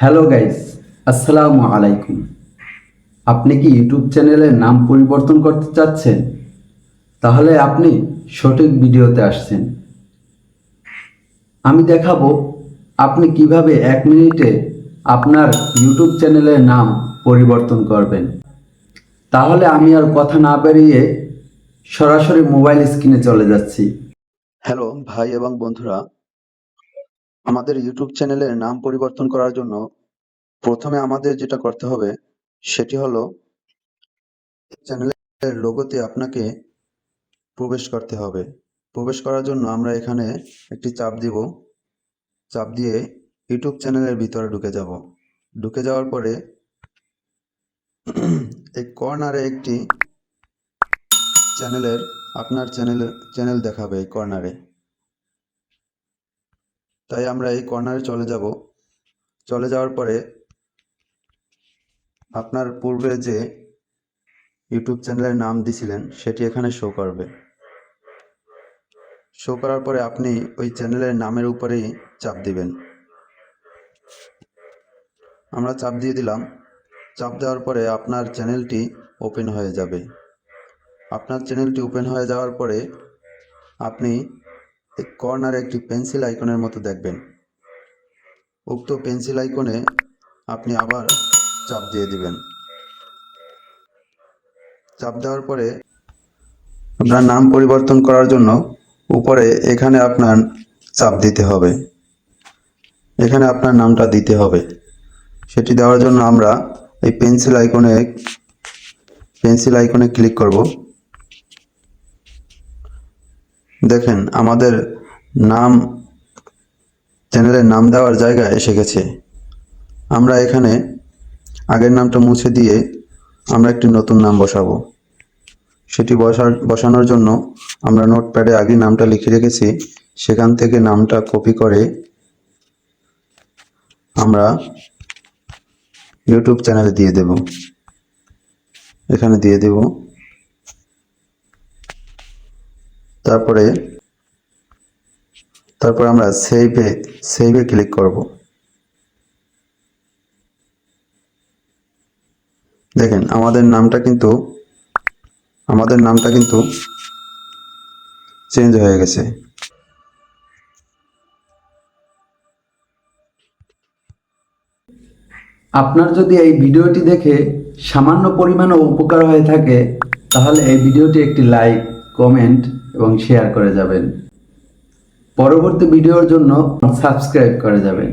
Hello guys, আসসালামু আলাইকুম। আপনি কি ইউটিউব চ্যানেলের নাম পরিবর্তন করতে চাচ্ছেন? তাহলে আপনি সঠিক ভিডিওতে আসছেন। আমি দেখাবো আপনি কীভাবে এক মিনিটে আপনার ইউটিউব চ্যানেলের নাম পরিবর্তন করবেন। তাহলে আমি আর কথা না বেরিয়ে সরাসরি মোবাইল স্ক্রিনে চলে যাচ্ছি। হ্যালো ভাই এবং বন্ধুরা আমাদের ইউটিউব চ্যানেলের নাম পরিবর্তন করার জন্য প্রথমে আমাদের যেটা করতে হবে, সেটি হলো চ্যানেলের লোগোতে আপনাকে প্রবেশ করতে হবে। প্রবেশ করার জন্য আমরা এখানে একটি চাপ দিব। চাপ দিয়ে ইউটিউব চ্যানেলের ভিতরে ঢুকে যাব। ঢুকে যাওয়ার পরে এই কর্নারে একটি চ্যানেলের আপনার চ্যানেল চ্যানেল দেখাবে এই কর্নারে তাই আমরা এই কর্নারে চলে যাব। চলে যাওয়ার পরে আপনার পূর্বে যে ইউটিউব চ্যানেলের নাম দিছিলেন, সেটি এখানে শো করবে। শো করার পরে আপনি ওই চ্যানেলের নামের উপরেই চাপ দিবেন। আমরা চাপ দিয়ে দিলাম। চাপ দেওয়ার পরে আপনার চ্যানেলটি ওপেন হয়ে যাবে। আপনার চ্যানেলটি ওপেন হয়ে যাওয়ার পরে আপনি কর্নারে একটি পেন্সিল আইকনের মতো দেখবেন। উক্ত পেন্সিল আইকনে আপনি আবার চাপ দিয়ে দিবেন। চাপ দেওয়ার পরে আপনার নাম পরিবর্তন করার জন্য উপরে এখানে আপনার চাপ দিতে হবে। এখানে আপনার নামটা দিতে হবে। সেটি দেওয়ার জন্য আমরা এই পেন্সিল আইকনে পেন্সিল আইকনে ক্লিক করব। দেখেন, আমাদের নাম, চ্যানেলের নাম দেওয়ার জায়গায় এসে গেছে। আমরা এখানে আগের নামটা মুছে দিয়ে আমরা একটি নতুন নাম বসাবো। সেটি বসার, বসানোর জন্য আমরা নোটপ্যাডে আগে নামটা লিখে রেখেছি। সেখান থেকে নামটা কপি করে আমরা ইউটিউব চ্যানেলে দিয়ে দেব। এখানে দিয়ে দেব তারপরে, তারপর আমরা সেভে সেভে ক্লিক করব। দেখেন, আমাদের নামটা কিন্তু, আমাদের নামটা কিন্তু চেঞ্জ হয়ে গেছে। আপনার যদি এই ভিডিওটি দেখে সামান্য পরিমাণে উপকার হয়ে থাকে, তাহলে এই ভিডিওটি একটি লাইক কমেন্ট এবং শেয়ার করে যাবেন। পরবর্তী ভিডিওর জন্য সাবস্ক্রাইব করে যাবেন।